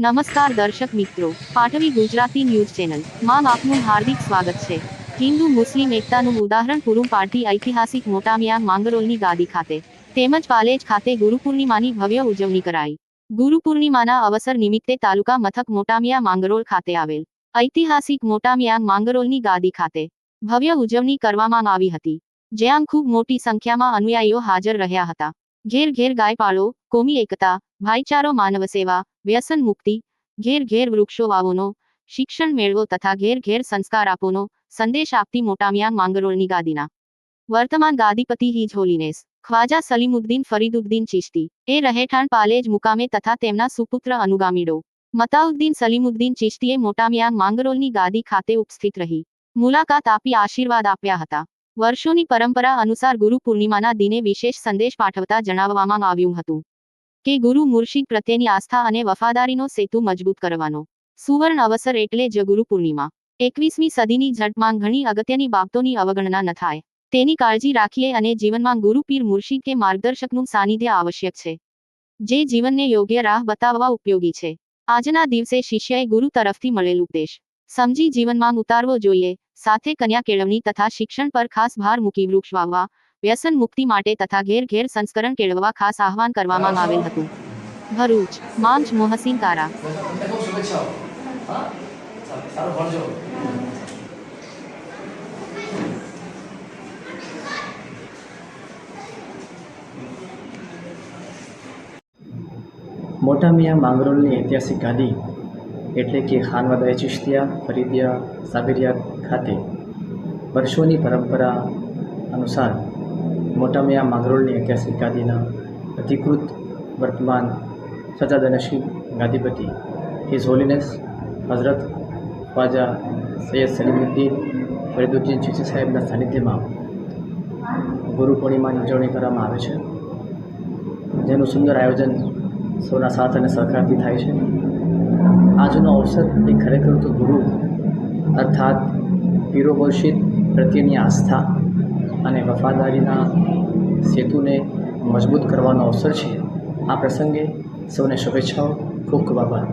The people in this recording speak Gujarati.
નમસ્કાર દર્શક મિત્રો, પાટવી ગુજરાતી ન્યૂઝ ચેનલ. માં આપનું હાર્દિક સ્વાગત છે. હિન્દુ, મુસ્લિમ, એકતાનું ઉદાહરણ પૂરું પાડતી ઐતિહાસિક મોટામિયા માંગરોલની ગાદી ખાતે, તેમજ પાલેજ ખાતે ગુરુ પૂર્ણિમાની ભવ્ય ઉજવણી કરાઈ. ગુરુ પૂર્ણિમાના અવસર નિમિત્તે તાલુકા મથક મોટામિયા માંગરોળ ખાતે આવેલ, ઐતિહાસિક મોટામિયા માંગરોલની ગાદી ખાતે, ભવ્ય ઉજવણી કરવામાં આવી હતી. જ્યાં ખૂબ મોટી સંખ્યામાં અનુયાયીઓ હાજર રહ્યા હતા. ઘેર ઘેર ગાય પાળો કોમી એકતા, ભાઈચારો, માનવ સેવા, વ્યસન મુક્તિ, ઘેર ઘેર વૃક્ષો વાવોનો, શિક્ષણ મેળવો તથા ઘેર ઘેર સંસ્કાર આપોનો, સંદેશ આપતી મોટામિયાંગ માંગરોળની ગાદીના. વર્તમાન ગાદીપતિ હિજ હોલીનેસ, ખ્વાજા સલીમુદ્દીન ફરીદુદ્દીન ચિશ્તી, એ રહેઠાણ પાલેજ મુકામે તથા તેમના સુપુત્ર અનુગામીડો. મતાઉદ્દીન સલીમુદ્દીન ચિશ્તીએ મોટામિયાંગ માંગરોળની ગાદી ખાતે ઉપસ્થિત રહી. મુલાકાત આપી આશીર્વાદ આપ્યા હતા. વર્ષોની પરંપરા અનુસાર ગુરુ પૂર્ણિમાના દિને વિશેષ સંદેશ પાઠવતા જણાવવામાં આવ્યું હતું કે ગુરુ મુર્શિદ પ્રત્યેની આસ્થા અને વફાદારીનો સેતુ મજબૂત કરવાનો. સુવર્ણ અવસર એટલે જ ગુરુ પૂર્ણિમા. એકવીસમી સદીની ઝટમાં ઘણી અગત્યની બાબતોની અવગણના ન થાય. તેની કાળજી રાખીએ અને જીવનમાં ગુરુ પીર મુર્શિદ કે માર્ગદર્શકનું સાનિધ્ય આવશ્યક છે. જે જીવનને યોગ્ય રાહ બતાવવા ઉપયોગી છે. આજના દિવસે શિષ્યએ ગુરુ તરફથી મળેલ ઉપદેશ. સમજી જીવનમાં ઉતારવો જોઈએ. સાથે કન્યા કેળવણી તથા શિક્ષણ પર ખાસ ભાર મૂકી વૃક્ષ વાવવા, વ્યસન મુક્તિ માટે તથા ઘેર ઘેર સંસ્કરણ કેળવવા ખાસ આહવાન કરવામાં આવેલ હતું. ભરૂચ માંચ મોહસિન તારા તમને ખૂબ શુભેચ્છાઓ હા સારું સારું ભણજો મોટા મિયા માંગરોળની ઐતિહાસિક ગાદી એટલે કે ખાનવાદાએ ચિશ્તિયા ફરીદિયા, સાબિરિયા ખાતે વર્ષોની પરંપરા અનુસાર મોટામિયા માંગરોળની ઐતિહાસિક ગાદીના અધિકૃત વર્તમાન સજાદનશીબ ગાદીપતિ હિઝ હોલીનેસ હઝરત ખ્વાજા સૈયદ સલીમુદ્દીન ફરીદુદ્દીન ચિશ્તી સાહેબના સાનિધ્યમાં ગુરુ પૂર્ણિમાની ઉજવણી કરવામાં આવે છે. જેનું સુંદર આયોજન સૌના સાથ અને સહકારથી થાય છે. આજનો અવસર એ ખરેખર તો ગુરુ, અર્થાત પીરો પ્રત્યેની આસ્થા અને વફાદારીના સેતુને મજબૂત કરવાનો અવસર છે. આ પ્રસંગે સૌને શુભેચ્છાઓ, ખૂબ ખૂબ આભાર.